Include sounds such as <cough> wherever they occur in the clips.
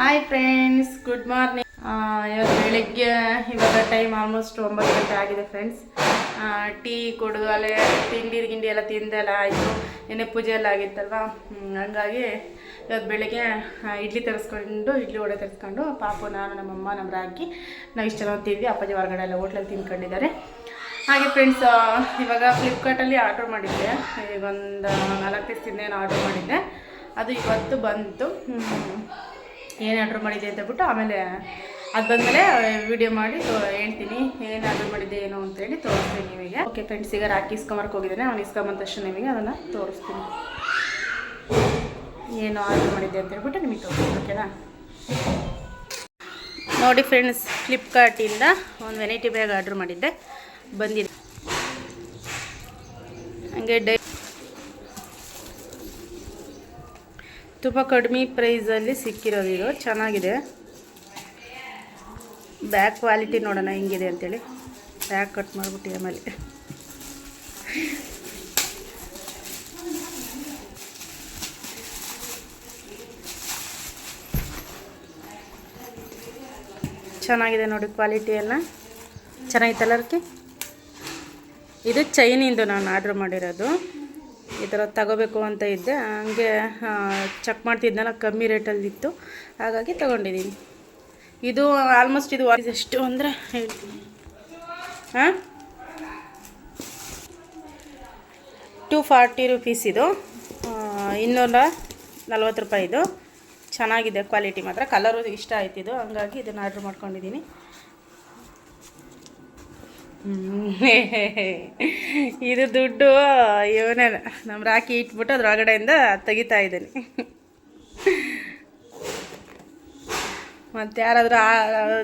Hi friends good morning ಇವತ್ತು ಬೆಳಿಗ್ಗೆ ಇವಾಗ ಟೈಮ್ ಆಲ್ಮೋಸ್ಟ್ ಒಂಬತ್ತು ಗಂಟೆ ಆಗಿದೆ ಫ್ರೆಂಡ್ಸ್ ಟೀ ಕೊಡು ಅಲ್ಲೇ ತಿಂಡಿ, ಗಿಂಡಿ ಎಲ್ಲ ತಿಂದೆಲ್ಲ ಆಯಿತು. ಏನೇ ಪೂಜೆ ಎಲ್ಲ ಆಗಿತ್ತಲ್ವ? ಹಂಗಾಗಿ ಇವತ್ತು ಬೆಳಿಗ್ಗೆ ಇಡ್ಲಿ ತರಿಸ್ಕೊಂಡು, ಇಡ್ಲಿ ವಡೆ ತರಿಸ್ಕೊಂಡು, ಪಾಪು, ನಾನು ನಮ್ಮಮ್ಮ ನಮ್ಮ ರಾಗಿ, ನಾವು ಇಷ್ಟೆಲ್ಲ ತಿಂದ್ವಿ. ಅಪ್ಪಾಜಿ ಹೊರಗಡೆ ಎಲ್ಲ ಹೋಟ್ಲಲ್ಲಿ ತಿಂದ್ಕೊಂಡಿದ್ದಾರೆ. ಹಾಗೆ ಫ್ರೆಂಡ್ಸ್ ಇವಾಗ ಫ್ಲಿಪ್ಕಾರ್ಟಲ್ಲಿ ಆರ್ಡ್ರ್ ಮಾಡಿದ್ದೆ. ಈಗ ಒಂದು ನಾಲ್ಕು ದಿವಸದಿಂದ ಆರ್ಡ್ರ್ ಮಾಡಿದ್ದೆ. ಅದು ಇವತ್ತು ಬಂತು. ಏನು ಆರ್ಡ್ರ್ ಮಾಡಿದೆ ಅಂತ ಬಿಟ್ಟು ಆಮೇಲೆ ಅದು ಬಂದಮೇಲೆ ವಿಡಿಯೋ ಮಾಡಿ ಹೇಳ್ತೀನಿ. ಏನು ಆರ್ಡ್ರ್ ಮಾಡಿದೆ ಏನು ಅಂತೇಳಿ ತೋರಿಸ್ತೀನಿ ನಿಮಗೆ. ಓಕೆ ಫ್ರೆಂಡ್ಸ್ ಈಗ ರಾಕಿ ಇಸ್ಕೊಂಬರ್ಕ್ ಹೋಗಿದ್ದೇನೆ. ಅವ್ನು ಇಸ್ಕೊಂಬಂದ ತಕ್ಷಣ ನಿಮಗೆ ಅದನ್ನು ತೋರಿಸ್ತೀನಿ. ಏನು ಆರ್ಡ್ರ್ ಮಾಡಿದ್ದೆ ಅಂತ ಹೇಳ್ಬಿಟ್ಟು ನಿಮಗೆ ತೋರಿಸ್ತೀನಿ ಓಕೆನಾ ನೋಡಿ ಫ್ರೆಂಡ್ಸ್ ಫ್ಲಿಪ್ಕಾರ್ಟಿಂದ ಒಂದು ವೆನೈಟಿ ಬ್ಯಾಗ್ ಆರ್ಡ್ರ್ ಮಾಡಿದ್ದೆ. ಬಂದಿದೆ. ಹಂಗೆ ಡೈ ತುಂಬ ಕಡಿಮೆ ಪ್ರೈಸಲ್ಲಿ ಸಿಕ್ಕಿರೋದು ಇದು. ಚೆನ್ನಾಗಿದೆ. ಬ್ಯಾಕ್ ಕ್ವಾಲಿಟಿ ನೋಡೋಣ ಹೆಂಗಿದೆ ಅಂತೇಳಿ. ಬ್ಯಾಕ್ ಕಟ್ ಮಾಡಿಬಿಟ್ಟು ಆಮೇಲೆ. ಚೆನ್ನಾಗಿದೆ ನೋಡಿ ಕ್ವಾಲಿಟಿ ಎಲ್ಲ ಚೆನ್ನಾಗಿತ್ತಲ್ಲ ಅದಕ್ಕೆ ಇದು ಚೈನಿಂದು ನಾನು ಆರ್ಡ್ರ್ ಮಾಡಿರೋದು. ಈ ಥರ ತಗೋಬೇಕು ಅಂತ ಇದ್ದೆ. ಹಂಗೆ ಚೆಕ್ ಮಾಡ್ತಿದ್ನಲ್ಲ, ಕಮ್ಮಿ ರೇಟಲ್ಲಿತ್ತು ಹಾಗಾಗಿ ತಗೊಂಡಿದ್ದೀನಿ. ಇದು ಆಲ್ಮೋಸ್ಟ್ ಇದು ಎಷ್ಟು ಅಂದರೆ ಹೇಳ್ತೀನಿ. ಹಾಂ ಟೂ ಫಾರ್ಟಿ ರುಪೀಸ್ ಇದು. ಇನ್ನೂರ ನಲ್ವತ್ತು ರೂಪಾಯಿ ಇದು. ಚೆನ್ನಾಗಿದೆ ಕ್ವಾಲಿಟಿ ಮಾತ್ರ. ಕಲರು ಇಷ್ಟ ಆಯ್ತು ಇದು. ಹಂಗಾಗಿ ಇದನ್ನು ಆರ್ಡ್ರ್ ಮಾಡ್ಕೊಂಡಿದ್ದೀನಿ. ಇದು ದುಡ್ಡು ಇವನೇ ನಮ್ಮ ರಾಕಿ ಇಟ್ಬಿಟ್ಟು ಅದ್ರ ಒಳಗಡೆಯಿಂದ ತೆಗಿತಾ ಇದ್ದೀನಿ. ಮತ್ತು ಯಾರಾದರೂ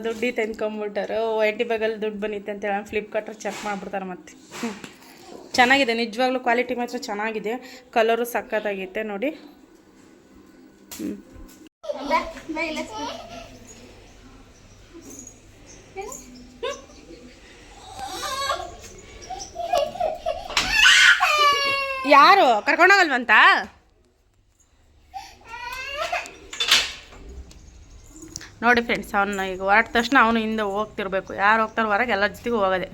ದುಡ್ಡಿ ತಂದ್ಕೊಂಬಿಟ್ಟಾರು ಎಂಟಿ ಬ್ಯಾಗಲ್ಲಿ ದುಡ್ಡು ಬಂದಿತ್ತೆ ಅಂತೇಳಿ ಫ್ಲಿಪ್ಕಾರ್ಟ್ರು ಚೆಕ್ ಮಾಡಿಬಿಡ್ತಾರೆ ಮತ್ತೆ. ಚೆನ್ನಾಗಿದೆ, ನಿಜವಾಗ್ಲೂ ಕ್ವಾಲಿಟಿ ಮಾತ್ರ ಚೆನ್ನಾಗಿದೆ. ಕಲರು ಸಖತ್ತಾಗೈತೆ ನೋಡಿ. ಹ್ಞೂ ಯಾರು? ಕರ್ಕೊಂಡೋಗಲ್ವಂತ? ನೋಡಿ ಫ್ರೆಂಡ್ಸ್ ಅವನು ಈಗ ಹೊರಟ ತಕ್ಷಣ ಅವನು ಹಿಂದೆ ಹೋಗ್ತಿರ್ಬೇಕು. ಯಾರು ಹೋಗ್ತಾರೆ ಹೊರಗೆ ಎಲ್ಲರ ಜೊತೆಗೂ ಹೋಗೋದೆ.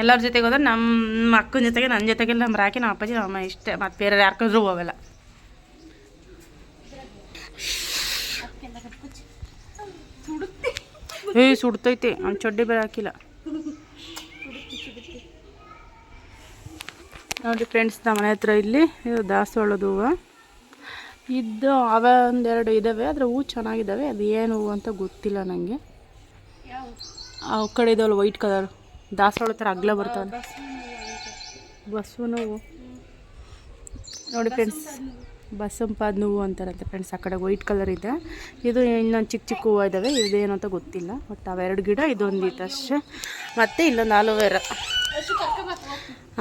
ಎಲ್ಲರ ಜೊತೆಗೆ ಹೋದ್ರೆ ನಮ್ಮ ಅಕ್ಕನ ಜೊತೆಗೆ ನನ್ನ ಜೊತೆಗೆ ನಮ್ಮ ರಾಕಿ ನಮ್ಮ ಅಪ್ಪಾಜಿ ನಮ್ಮ ಅಮ್ಮ ಇಷ್ಟೇ. ಮತ್ತು ಬೇರೆ ಯಾರ ಕದ್ರೂ ಹೋಗಲ್ಲ. ಏಯ್ ಸುಡ್ತೈತಿ. ಅವ್ನು ಚಡ್ಡಿ ಬೇರೆ ಹಾಕಿಲ್ಲ. ನೋಡಿ ಫ್ರೆಂಡ್ಸ್, ನಮ್ಮ ಮನೆ ಹತ್ರ ಇಲ್ಲಿ ಇದು ದಾಸವಾಳದ ಹೂವು. ಇದ್ದು ಅವ ಒಂದೆರಡು ಇದ್ದಾವೆ ಆದರೆ ಹೂವು ಚೆನ್ನಾಗಿದ್ದಾವೆ ಅದು ಏನು ಹೂವು ಅಂತ ಗೊತ್ತಿಲ್ಲ ನನಗೆ ಆ ಕಡೆ ಇದಾವಲ್ಲ ವೈಟ್ ಕಲರ್ ದಾಸವಾಳ ಥರ ಅಗ್ಲ ಬರ್ತಾವೆ. ಬಸವನ ಹೂವು. ನೋಡಿ ಫ್ರೆಂಡ್ಸ್, ಬಸಂಪಾದ ಹೂವು ಅಂತಾರಂತೆ ಫ್ರೆಂಡ್ಸ್, ಆ ಕಡೆ ವೈಟ್ ಕಲರ್ ಇದೆ. ಇದು ಇನ್ನೊಂದು ಚಿಕ್ಕ ಚಿಕ್ಕ ಹೂವು ಇದ್ದಾವೆ ಇದೇನು ಅಂತ ಗೊತ್ತಿಲ್ಲ. ಬಟ್ ಅವೆರಡು ಗಿಡ ಇದೊಂದು ಅಷ್ಟೇ ಮತ್ತು ಇಲ್ಲೊಂದು ಆಲೋವೆರಾ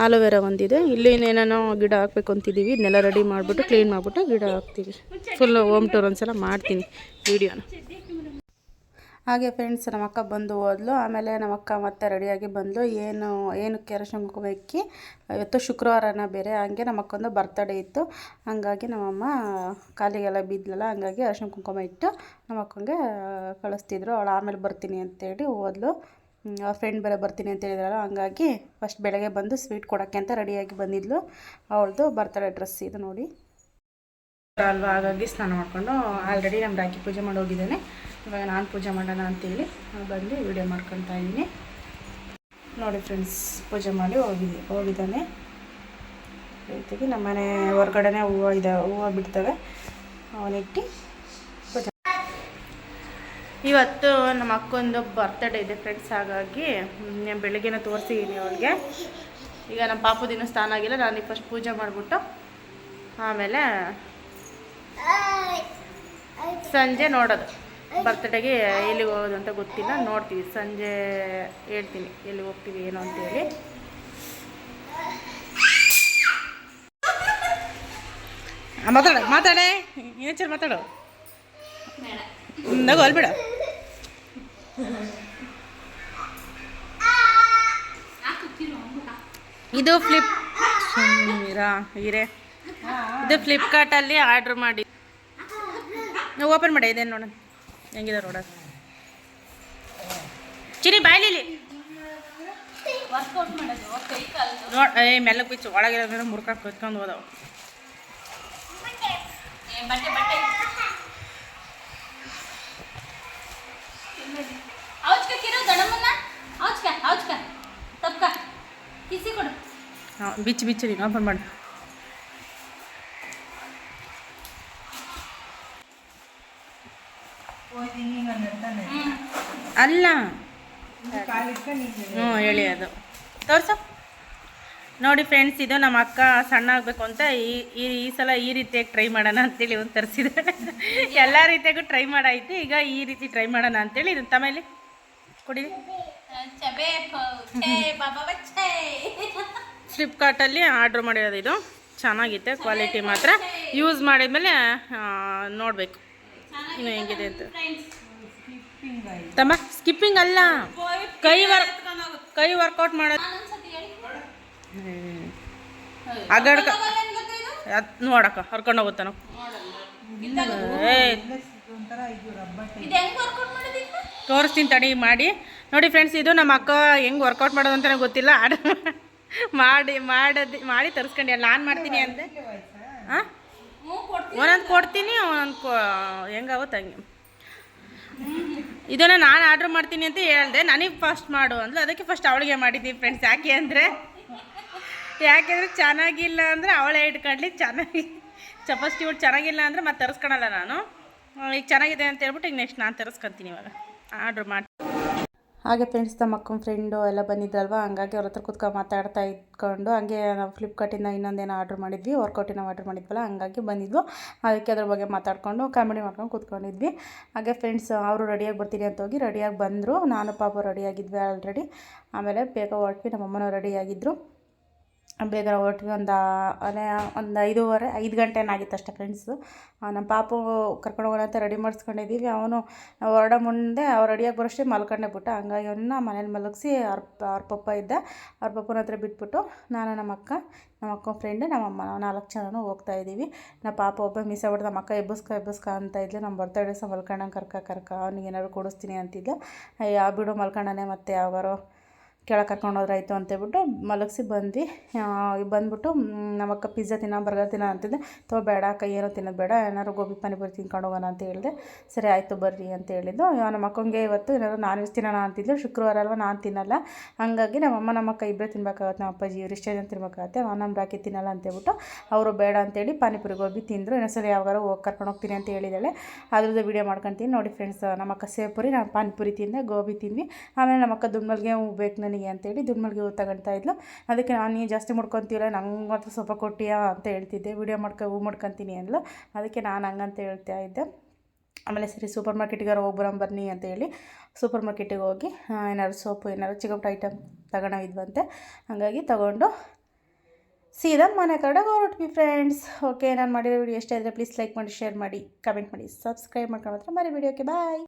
ಆಲೋವೆರಾ ಒಂದಿದೆ. ಇಲ್ಲಿ ಏನೇನೋ ಗಿಡ ಹಾಕ್ಬೇಕು ಅಂತಿದ್ದೀವಿ. ಇದನ್ನೆಲ್ಲ ರೆಡಿ ಮಾಡಿಬಿಟ್ಟು ಕ್ಲೀನ್ ಮಾಡಿಬಿಟ್ಟು ಗಿಡ ಹಾಕ್ತೀವಿ. ಫುಲ್ ಹೋಮ್ ಟೂರ್ ಒಂದ್ಸಲ ಮಾಡ್ತೀನಿ ವೀಡಿಯೋನ ಹಾಗೆ ಫ್ರೆಂಡ್ಸ್ ನಮ್ಮ ಅಕ್ಕ ಬಂದು ಹೋದ್ಲು. ಆಮೇಲೆ ನಮ್ಮ ಅಕ್ಕ ಮತ್ತೆ ರೆಡಿಯಾಗಿ ಬಂದು ಏನು ಏನಕ್ಕೆ ಅರಶಿನ ಕುಂಕುಮ ಇಕ್ಕಿ, ಇವತ್ತು ಶುಕ್ರವಾರನ ಬೇರೆ. ಹಂಗೆ ನಮ್ಮ ಅಕ್ಕೊಂದು ಬರ್ತಡೇ ಇತ್ತು. ಹಂಗಾಗಿ ನಮ್ಮಮ್ಮ ಕಾಲಿಗೆಲ್ಲ ಬಿದ್ದಲಲ್ಲ ಹಂಗಾಗಿ ಅರಶಿನ ಕುಂಕುಮ ಇಟ್ಟು ನಮ್ಮ ಅಕ್ಕಂಗೆ ಕಳಿಸ್ತಿದ್ರು. ಅವಳು ಆಮೇಲೆ ಬರ್ತೀನಿ ಅಂತೇಳಿ ಹೋದ್ಲು. ಅವ್ರ ಫ್ರೆಂಡ್ ಬರೋ ಬರ್ತೀನಿ ಅಂತ ಹೇಳಿದ್ರಲ್ಲ, ಹಂಗಾಗಿ ಫಸ್ಟ್ ಬೆಳಗ್ಗೆ ಬಂದು ಸ್ವೀಟ್ ಕೊಡೋಕ್ಕೆ ಅಂತ ರೆಡಿಯಾಗಿ ಬಂದಿದ್ಲು. ಅವಳದು ಬರ್ತಾಳೆ ಡ್ರೆಸ್ ಇದು ನೋಡಿ. ಅಲ್ವಾ, ಹಾಗಾಗಿ ಸ್ನಾನ ಮಾಡಿಕೊಂಡು ಆಲ್ರೆಡಿ ನಮ್ಮ ರಾಖಿ ಪೂಜೆ ಮಾಡಿ ಹೋಗಿದ್ದೇನೆ. ಇವಾಗ ನಾನು ಪೂಜೆ ಮಾಡೋಣ ಅಂತೇಳಿ ಬಂದು ವಿಡಿಯೋ ಮಾಡ್ಕೊತಾ ಇದ್ದೀನಿ. ನೋಡಿ ಫ್ರೆಂಡ್ಸ್ ಪೂಜೆ ಮಾಡಿ ಹೋಗಿದ್ದೆ ಹೋಗಿದ್ದಾನೆ. ಜೊತೆಗೆ ನಮ್ಮ ಮನೆ ಹೊರ್ಗಡೆನೇ ಹೂವು ಇದೆ, ಹೂವು ಬಿಡ್ತವೆ. ಅವನಿಟ್ಟು ಇವತ್ತು ನಮ್ಮ ಅಕ್ಕೊಂದು ಬರ್ತ್ಡೇ ಇದೆ ಫ್ರೆಂಡ್ಸ್ ಹಾಗಾಗಿ ನಾನು ಬೆಳಗ್ಗೆನೇ ತೋರಿಸಿದ್ದೀನಿ ಅವಳಿಗೆ ಈಗ ನಮ್ಮ ಪಾಪು ದಿನ ಸ್ನಾನ ಆಗಿಲ್ಲ ನಾನು ಫಸ್ಟ್ ಪೂಜೆ ಮಾಡಿಬಿಟ್ಟು ಆಮೇಲೆ ಸಂಜೆ ನೋಡೋದು. ಬರ್ತ್ಡೇಗೆ ಎಲ್ಲಿಗೆ ಹೋಗೋದು ಅಂತ ಗೊತ್ತಿಲ್ಲ ನೋಡ್ತೀವಿ. ಸಂಜೆ ಹೇಳ್ತೀನಿ ಎಲ್ಲಿಗೆ ಹೋಗ್ತೀವಿ ಏನು ಅಂತೇಳಿ ಮಾತಾಡ ಮಾತಾಡೆ. ಏನಾಚಾರ ಮಾತಾಡು? ಅಲ್ಬೇಡ ಇದು ಫ್ಲಿಪ್ ಹೀರೆ. ಇದು ಫ್ಲಿಪ್ಕಾರ್ಟಲ್ಲಿ ಆರ್ಡ್ರ್ ಮಾಡಿ ನಾವು ಓಪನ್ ಮಾಡಿ, ಇದೇನು ನೋಡೋಣ. ಹೆಂಗಿದೆ ನೋಡ ಚಿರಿ ಬಾಯ್ಲಿಲಿ ನೋಡ್, ಏ ಮೆಲ್ಲಕ್ಕೆ ಬಿಚ್ಚು ಒಳಗಿರೋದ್ರೆ ಮುರ್ಕಾಕ್ ಕುತ್ಕೊಂಡು ಹೋದವು. ತಪ್ಕ. ಕಿಸಿ ಕೊಡು. ಹಾಂ, ಬಿಚ್ಚು ಬಿಚ್ಚು ನೀನು. ಓಪನ್ ಮಾಡು. ಅಲ್ಲ. ಹ್ಞೂ, ಹೇಳಿ ಅದು. ತೋರ್ಸು. ನೋಡಿ ಫ್ರೆಂಡ್ಸ್ ಇದು ನಮ್ಮ ಅಕ್ಕ ಸಣ್ಣ ಆಗಬೇಕು ಅಂತ ಈ ಈ ಸಲ ಈ ರೀತಿಯಾಗಿ ಟ್ರೈ ಮಾಡೋಣ ಅಂತೇಳಿ ಒಂದು ತರಿಸಿದೆ <laughs> ಎಲ್ಲ ರೀತಿಯಾಗೂ ಟ್ರೈ ಮಾಡೈತಿ ಈಗ ಈ ರೀತಿ ಟ್ರೈ ಮಾಡೋಣ ಅಂತೇಳಿ ಇದನ್ನ ತಮೇಲಿ ಕೊಡಿ. ಫ್ಲಿಪ್ಕಾರ್ಟಲ್ಲಿ ಆರ್ಡ್ರ್ ಮಾಡಿರೋದು ಇದು. ಚೆನ್ನಾಗಿತ್ತೆ ಕ್ವಾಲಿಟಿ ಮಾತ್ರ. ಯೂಸ್ ಮಾಡಿದ್ಮೇಲೆ ನೋಡಬೇಕು. ಇನ್ನು ಹೆಂಗಿದೆ ಅಂತ. ತಮ್ಮ ಸ್ಕಿಪ್ಪಿಂಗ್ ಅಲ್ಲ. ಕೈ ವರ್ಕ್ ಕೈ ವರ್ಕೌಟ್ ಮಾಡೋದು ಅಗಡ್ಕ ಅದು ನೋಡಕ್ಕ ಹರ್ಕೊಂಡು ಹೋಗುತ್ತಾನ. ಏ ತೋರಿಸ್ತೀನಿ ತಡಿ ಮಾಡಿ. ನೋಡಿ ಫ್ರೆಂಡ್ಸ್ ಇದು ನಮ್ಮ ಅಕ್ಕ ಹೆಂಗೆ ವರ್ಕೌಟ್ ಮಾಡೋದು ಅಂತಲೇ ಗೊತ್ತಿಲ್ಲ. ಆಡ ಮಾಡಿ ಮಾಡೋದು ಮಾಡಿ ತರಿಸ್ಕೊಂಡೆ. ನಾನು ಮಾಡ್ತೀನಿ ಅಂದೆ ಹಾಂ ಒಂದೊಂದು ಕೊಡ್ತೀನಿ, ಒಂದೊಂದು ಕೊ ಹೆಂಗಾಗುತ್ತೆ ಹಂಗೆ. ಇದನ್ನು ನಾನು ಆರ್ಡ್ರ್ ಮಾಡ್ತೀನಿ ಅಂತ ಹೇಳ್ದೆ. ನನಗೆ ಫಸ್ಟ್ ಮಾಡು ಅಂದ್ಲು. ಅದಕ್ಕೆ ಫಸ್ಟ್ ಅವಳಿಗೆ ಮಾಡಿದ್ದೀನಿ ಫ್ರೆಂಡ್ಸ್ ಯಾಕೆ ಅಂದರೆ ಯಾಕೆಂದರೆ ಚೆನ್ನಾಗಿಲ್ಲ ಅಂದರೆ ಅವಳೇ ಇಟ್ಕೊಂಡ್ಲಿ ಚೆನ್ನಾಗಿ ಚಪಾಸ್ಟಿ ಚೆನ್ನಾಗಿಲ್ಲ ಅಂದರೆ ಮತ್ತೆ ತರಿಸ್ಕೊಳಲ್ಲ ನಾನು. ಈಗ ಚೆನ್ನಾಗಿದೆ ಅಂತ ಹೇಳ್ಬಿಟ್ಟು ಈಗ ನೆಕ್ಸ್ಟ್ ನಾನು ತರಿಸ್ಕೊತೀನಿ ಇವಾಗ. ಆರ್ಡ್ರ್ ಮಾಡಿ. ಹಾಗೆ ಫ್ರೆಂಡ್ಸ್ ತಮ್ಮ ಅಕ್ಕನ ಫ್ರೆಂಡು ಎಲ್ಲ ಬಂದಿದ್ದಲ್ವ ಹಂಗಾಗಿ ಅವ್ರ ಹತ್ರ ಕೂತ್ಕೊಂಡು ಮಾತಾಡ್ತಾ ಇದ್ಕೊಂಡು, ಹಂಗೆ ನಾವು ಫ್ಲಿಪ್ಕಾರ್ಟಿಂದ ಇನ್ನೊಂದೇನೋ ಆರ್ಡ್ರ್ ಮಾಡಿದ್ವಿ ವರ್ಕೌಟಿನ ಆರ್ಡ್ರ್ ಮಾಡಿದ್ವಲ್ಲ, ಹಂಗಾಗಿ ಬಂದಿದ್ವು. ಅದಕ್ಕೆ ಅದ್ರ ಬಗ್ಗೆ ಮಾತಾಡಿಕೊಂಡು ಕಾಮಿಡಿ ಮಾಡ್ಕೊಂಡು ಕೂತ್ಕೊಂಡಿದ್ವಿ. ಹಾಗೆ ಫ್ರೆಂಡ್ಸ್ ಅವರು ರೆಡಿಯಾಗಿ ಬರ್ತೀನಿ ಅಂತ ಹೋಗಿ ರೆಡಿಯಾಗಿ ಬಂದರು. ನಾನು ಪಾಪ ರೆಡಿಯಾಗಿದ್ವಿ ಆಲ್ರೆಡಿ ಆಮೇಲೆ ಬೇಗ ಹೊರಟ್ವಿ, ನಮ್ಮಮ್ಮನೂ ರೆಡಿಯಾಗಿದ್ದರು ಬೇಗ ಹೊರಟ್ವಿ. ಒಂದು ಒಂದು ಐದೂವರೆ, ಐದು ಗಂಟೆ ಏನಾಗಿತ್ತು ಅಷ್ಟೇ ಫ್ರೆಂಡ್ಸು ನಮ್ಮ ಪಾಪು ಕರ್ಕೊಂಡು ಹೋಗೋಣ ಅಂತ ರೆಡಿ ಮಾಡಿಸ್ಕೊಂಡಿದ್ದೀವಿ ಅವನು ಹೊರಡೋ ಮುಂದೆ ಅವ್ರು ರೆಡಿಯಾಗಿ ಬರೋಷ್ಟೇ ಮಲ್ಕೊಂಡೆ ಬಿಟ್ಟ. ಹಂಗಾಗಿ ಅವನ್ನ ಮನೇಲಿ ಮಲಗಿಸಿ ಅವ್ರ ಅವ್ರ ಪಪ್ಪ ಇದ್ದ. ಅವ್ರ ಪಪ್ಪನ ಹತ್ರ ಬಿಟ್ಬಿಟ್ಟು ನಾನು ನಮ್ಮ ಅಕ್ಕ ನಮ್ಮ ಅಕ್ಕ ಫ್ರೆಂಡ್ ನಮ್ಮ ನಾವು ನಾಲ್ಕು ಜನನೂ ಹೋಗ್ತಾ ಇದ್ದೀವಿ. ನಮ್ಮ ಪಾಪ ಒಬ್ಬ ಮಿಸ್ ಆಗ್ಬಿಟ್ಟು ನಮ್ಮ ಅಕ್ಕ ಎಬ್ಬಸ್ಕ ಎಬ್ಬಸ್ಕ ಅಂತ ಇದ್ಲು. ನಮ್ಮ ಬರ್ತಡೇ ಸಹ ಮಲ್ಕೊಂಡಂಗೆ ಕರ್ಕ ಕರ್ಕ, ಅವ್ನಿಗೆ ಏನಾದ್ರು ಕೊಡಿಸ್ತೀನಿ ಅಂತಿದ್ಲು. ಯಾವ ಬಿಡು ಮಲ್ಕೊಂಡಾನೆ ಮತ್ತೆ ಯಾವಾಗಾರು. ಕೆಳಗೆ ಕರ್ಕೊಂಡು ಹೋದ್ರೆ ಆಯಿತು ಅಂತೇಳ್ಬಿಟ್ಟು ಮಲಗಿಸಿ ಬಂದು ಬಂದ್ಬಿಟ್ಟು ಮ್, ನಮ್ಮ ಅಕ್ಕ ಪಿಜ್ಜಾ ತಿನ್ನ ಬರ್ಗರ್ ತಿನ್ನ ಅಂತಿದ್ದೆ ತೋ ಬೇಡ ಅಕ್ಕ ಏನೋ ತಿನ್ನೋದು ಬೇಡ ಏನಾದ್ರು ಗೋಬಿ ಪಾನಿಪುರಿ ತಿನ್ಕೊಂಡು ಹೋಗೋಣ ಅಂತ ಹೇಳಿದೆ. ಸರಿ ಆಯಿತು ಬರ್ರಿ ಅಂತ ಹೇಳಿದ್ದು. ನಮ್ಮ ಅಕ್ಕಂಗೆ ಇವತ್ತು ಏನಾದ್ರು ನಾನ್ ವೆಜ್ ತಿನ್ನೋಣ ಅಂತಿದ್ಲು. ಶುಕ್ರವಾರ ಅಲ್ವಾ ನಾನು ತಿನ್ನಲ್ಲ. ಹಾಗಾಗಿ ನಮ್ಮಮ್ಮ ನಮ್ಮ ಕೈ ಇಬ್ಬರೇ ತಿನ್ಬೇಕಾಗತ್ತೆ. ನಮ್ಮ ಅಪ್ಪಾಜಿ ಇವ್ರು ಇಷ್ಟೇ ಜನ ತಿನ್ಬೇಕಾಗತ್ತೆ. ನಾನು ನಮ್ಮ ರಾಕಿ ತಿನ್ನಲ್ಲ ಅಂತೇಳ್ಬಿಟ್ಟು ಅವರು ಬೇಡ ಅಂತೇಳಿ ಪಾನಿಪುರಿ ಗೋಬಿ ತಿಂದರು. ಇನ್ನೊಂದ್ಸಲ ಯಾವಾಗಾರು ಹೋಗಿ ಕರ್ಕೊಂಡು ಹೋಗ್ತೀನಿ ಅಂತ ಹೇಳಿದಾಳೆ ಅದ್ರದ್ದು ವೀಡಿಯೋ ಮಾಡ್ಕೊತೀನಿ. ನೋಡಿ ಫ್ರೆಂಡ್ಸ್ ನಮ್ಮಕ್ಕ ಸೇಪುರಿ ನಾನು ಪಾನಿಪುರಿ ತಿಂದೆ ಗೋಬಿ ತಿಂದ್ವಿ. ಆಮೇಲೆ ನಮ್ಮಕ್ಕ ದುಮ್ಮಲ್ಗೆ ಬೇಕು ನನಗೆ ಅಂತೇಳಿ ದುಡ್ಮಲ್ಗೆ ಹೂ ತಗೊಳ್ತಾ ಇದ್ಲು. ಅದಕ್ಕೆ ನಾನು ನೀ ಜಾಸ್ತಿ ಮುಡ್ಕೊತೀರ ನಂಗೆ ಮಾತ್ರ ಸ್ವಲ್ಪ ಕೊಟ್ಟಿಯಾ? ಅಂತ ಹೇಳ್ತಿದ್ದೆ. ವೀಡಿಯೋ ಮಾಡ್ಕೊ, ಹೂ ಮಾಡ್ಕೊತೀನಿ ಅಂದ್ಲು. ಅದಕ್ಕೆ ನಾನು ಹಂಗಂತ ಹೇಳ್ತಾ ಇದ್ದೆ. ಆಮೇಲೆ ಸರಿ, ಸೂಪರ್ ಮಾರ್ಕೆಟಿಗೆ ಹೋಗಿ ಬರೋಣ ಬನ್ನಿ ಅಂತ ಹೇಳಿ ಸೂಪರ್ ಮಾರ್ಕೆಟಿಗೆ ಹೋಗಿ ಏನಾದ್ರು ಸೋಪು, ಏನಾದ್ರು ಚಿಕ್ಕಪುಟ್ಟ ಐಟಮ್ ತಗೊಳವಿದ್ವಂತೆ ಹಾಗಾಗಿ ತಗೊಂಡು ಸೀದಾ ಮನೆ ಕಡೆ ಹೊರಟ್ವಿ ಫ್ರೆಂಡ್ಸ್. ಓಕೆ, ನಾನು ಮಾಡಿರೋ ವಿಡಿಯೋ ಎಷ್ಟೇ ಇದ್ದರೆ ಪ್ಲೀಸ್ ಲೈಕ್ ಮಾಡಿ, ಶೇರ್ ಮಾಡಿ, ಕಮೆಂಟ್ ಮಾಡಿ, ಸಬ್ಸ್ಕ್ರೈಬ್ ಮಾಡ್ಕೊಂಡು ಮಾತ್ರ ಮರಿ ವಿಡಿಯೋಕ್ಕೆ. ಬಾಯ್!